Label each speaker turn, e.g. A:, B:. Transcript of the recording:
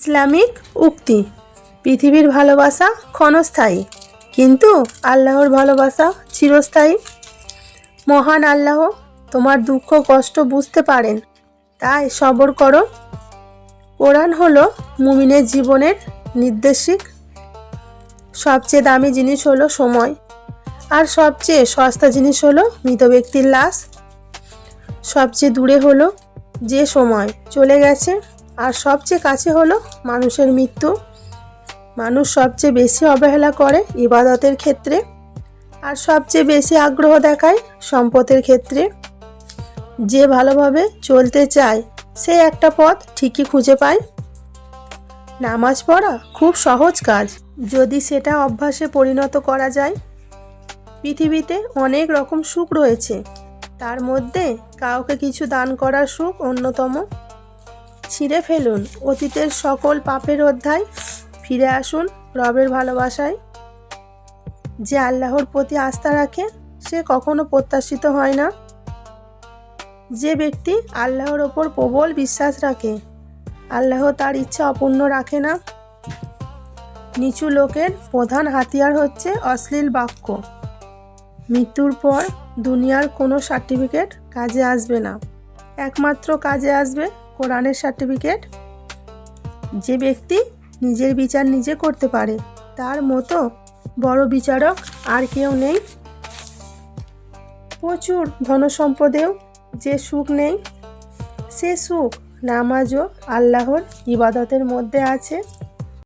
A: Islamic উক্তি। পৃথিবীর ভালোবাসা ক্ষণস্থায়ী, কিন্তু আল্লাহর ভালোবাসা চিরস্থায়ী। মহান আল্লাহ তোমার দুঃখ, কষ্ট বুঝতে পারেন, তাই সবর করো। কোরআন হলো মুমিনের জীবনের নির্দেশিক। সবচেয়ে দামি জিনিস হলো সময়, আর সবচেয়ে সস্তা জিনিস হলো মৃত ব্যক্তির লাশ। সবচেয়ে দূরে হলো যে সময় চলে গেছে। আর সবচেয়ে কাছে হলো মানুষের মৃত্যু। মানুষ সবচেয়ে বেশি অবহেলা করে ইবাদতের ক্ষেত্রে আর সবচেয়ে বেশি আগ্রহ দেখায় সম্পদের ক্ষেত্রে। যে ভালোভাবে চলতে চায়, সে একটা পথ ঠিকই খুঁজে পায়। নামাজ পড়া খুব সহজ কাজ। যদি সেটা অভ্যাসে পরিণত করা যায়। পৃথিবীতে অনেক রকম সুখ রয়েছে। তার মধ্যে কাউকে কিছু দান করার সুখ অন্যতম। ছিঁড়ে ফেলুন। অতীতের সকল পাপের অধ্যায় ফিরে আসুন রবের ভালোবাসায়। যে আল্লাহর প্রতি আস্থা রাখে, সে কখনো প্রত্যাশিত হয় না। যে ব্যক্তি আল্লাহর ওপর প্রবল বিশ্বাস রাখে, আল্লাহ তার ইচ্ছা অপূর্ণ রাখে না। নিচু লোকের প্রধান হাতিয়ার হচ্ছে অশ্লীল বাক্য। মৃত্যুর পর দুনিয়ার কোনো সার্টিফিকেট কাজে আসবে না। একমাত্র কাজে আসবে কোরআনের সার্টিফিকেট? যে ব্যক্তি নিজের বিচার নিজে করতে পারে, তার মতো বড় বিচারক আর কেউ নেই। প্রচুর ধনসম্পদেও যে সুখ নেই, সে সুখ নামাজ ও আল্লাহর ইবাদতের মধ্যে আছে।